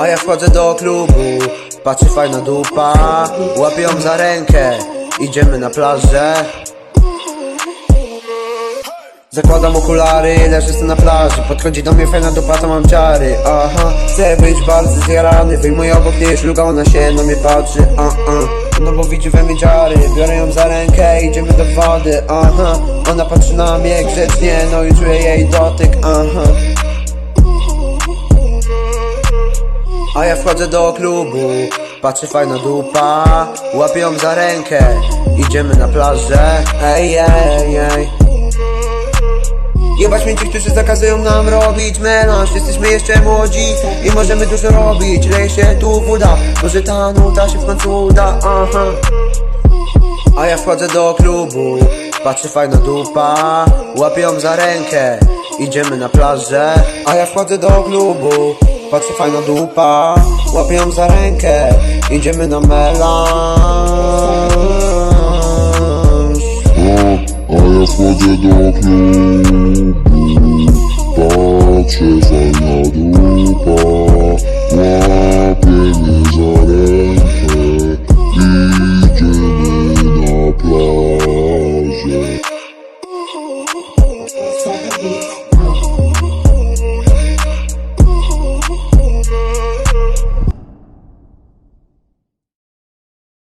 A ja wchodzę do klubu, patrzy fajna dupa Łapię ją za rękę, idziemy na plażę. Zakładam okulary, leżę sobie na plaży Podchodzi do mnie fajna dupa, to mam ciary. Aha, chcę być bardzo zjarany Wyjmuję obok niej szluga, ona się na mnie patrzy. Uh, uh. No bo widzi we mnie dziary Biorę ją za rękę, idziemy do wody. Aha, ona patrzy na mnie grzecznie No i czuję jej dotyk. Aha A ja wchodzę do klubu Patrzy fajna dupa Łapię ją za rękę Idziemy na plażę. Ej, ej, ej. Jebać mnie ci, którzy zakazują nam robić melanż. Jesteśmy jeszcze młodzi i możemy dużo robić. Leje się tu woda, może ta nuta się w końcu uda. Aha. A ja wchodzę do klubu Patrzy fajna dupa Łapię ją za rękę. Idziemy na plażę. A ja wchodzę do klubu Patrzy fajna dupa. Łapię ją za rękę. Idziemy na melanż. A, a ja wchodzę do klubu